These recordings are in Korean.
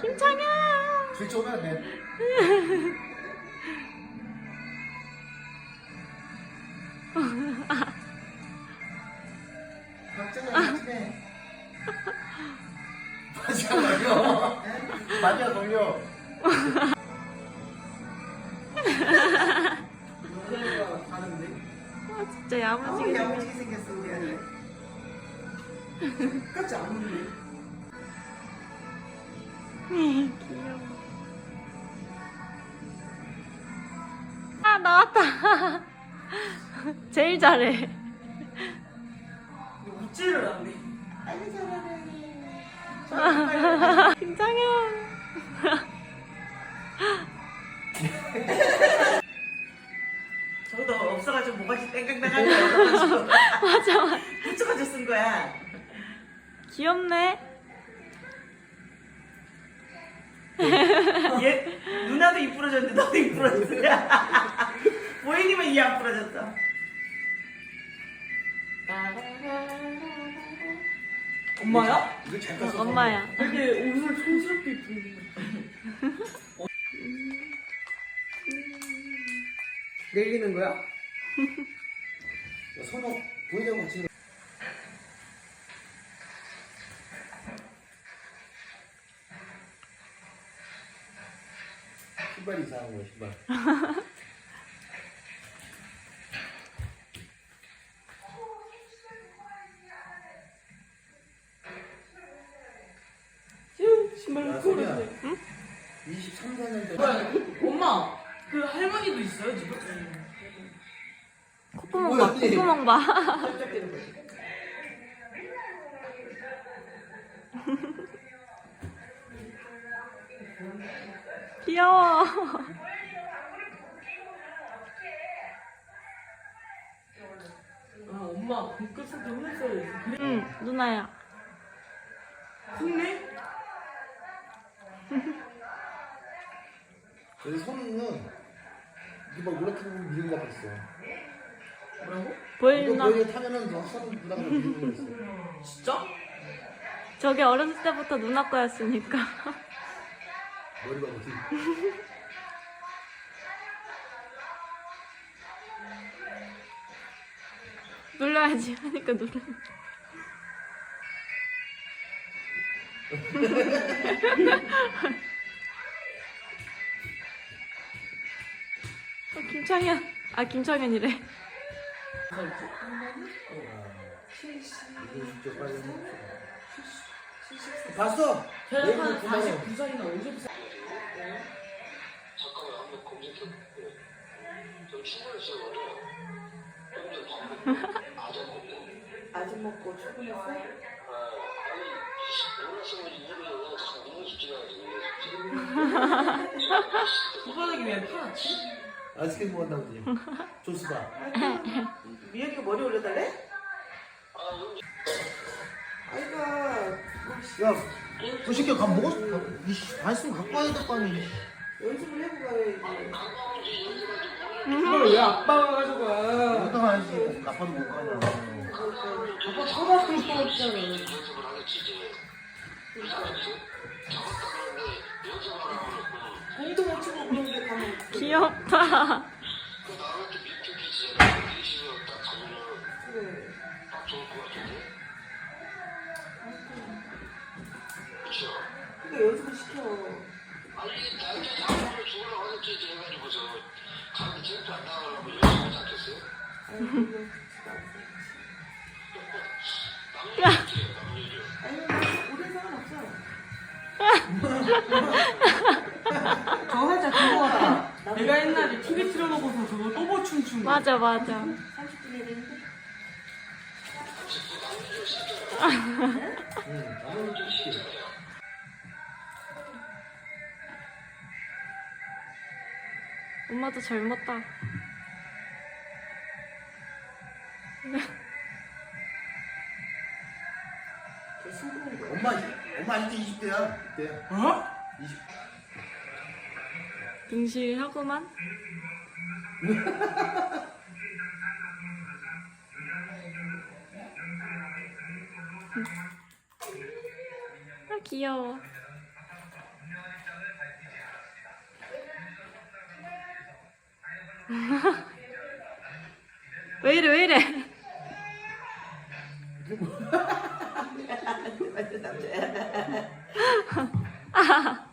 김창현. 스위치 오면 안 돼. 박자가 맞네. 맞아 걸려. 맞아 걸려. 노래가 다른데? 아 진짜 아, 야무지게 생겼. 야무지게 생겼어 우리 아들. 똑같지 않은데? 귀여워. 아 나왔다. 제일 잘해. 웃지를 않네. 아이고 잘하네. 김창현. 저도 없어가지고 뭐가지 땡깡땡깡 맞아 맞아. 붙여가지고 쓴 거야. 귀엽네. 얘 누나도 입 부러졌는데 너도 입 부러졌어. 보이니만 이안 부러졌어. 엄마야? 이거 잘 깠어. 엄마야. 되게 옷을 촌스럽게 입고 내리는 거야? 선호 보이자고 같이. 신발 이상한 거야 신발. 신발 야, 소리야. 23, 4년 전. 엄마 그 할머니도 있어요 지금? 콧구멍 뭐야, 봐. 언니? 콧구멍 봐. 짝짝대는 거지. 귀여워. 아 엄마 돈까스한테 혼냈어야지. 그래? 응 누나야. 혼내? 여기 손은 이거 막 이렇게 보면 미는 거 같았어. 뭐라고? 이거 보이나? 보이게 타면은 너손 누나가 미는 거 있어. 진짜? 저게 어렸을 때부터 누나 거였으니까. 머리가 뭐지? 눌러야지 하니까 누르. 어, 김창현. 아 김창현이래. 이거 진짜 빨리 해. 봤어? 한 그만해. 49살이나 50살. 한번 검색해 볼게요. 저 출근했어요. 아재 먹고. 아직 먹고 출근했어? 아, 아니, 몰랐으면 이름이 참 너무 쉽지가 후반하기 위해 팔았지? 아이스크림 먹었나 보지. 조수다. 미연이가 머리 올려달래? 아이가 야, 그 새끼 가 먹었어. 이씨, 다 했으면 갖고 와야 될 거 아니야. 이씨. 연습을 해보고 가야지. 그걸 왜 아빠가 가져가? 어떤 아저씨 아빠도 못 가냐. 아빠 초등학교 때 했잖아. 공도 못 치고 그런데 가면 귀엽다. 그 그래. 근데 연습을 시켜. 아니, 나한테 사람을 죽으라고 하겠지, 해가지고서. 가면 쟁도 안 나가려고 오랜 상관없어. 저거 살짝 같다. 내가 옛날에 TV 틀어놓고서 그거 또보춤 춘 거. 맞아 맞아. 30분이 되는데? 응, 나는 좀 시켜. 엄마도 젊었다. 엄마, 엄마 이제 20대야. 그때. 어? 20. 등실하고만. 아 귀여워. 왜 이래 왜 이래?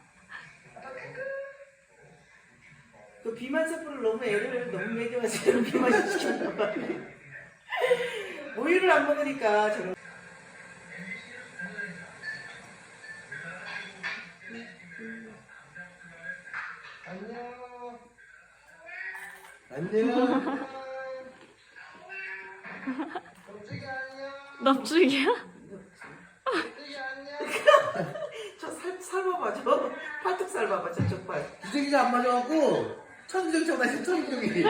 그 비만 세포를 너무 애를 너무 먹여가지고 비만 시켰나 봐. 모유를 안 먹으니까 저런. 안녕. 안녕. 넙죽이야? 저 살 삶아봐 저 팔뚝 삶아봐 저쪽 발. 기저귀가 안 맞아갖고 천정처럼 다시 천정이.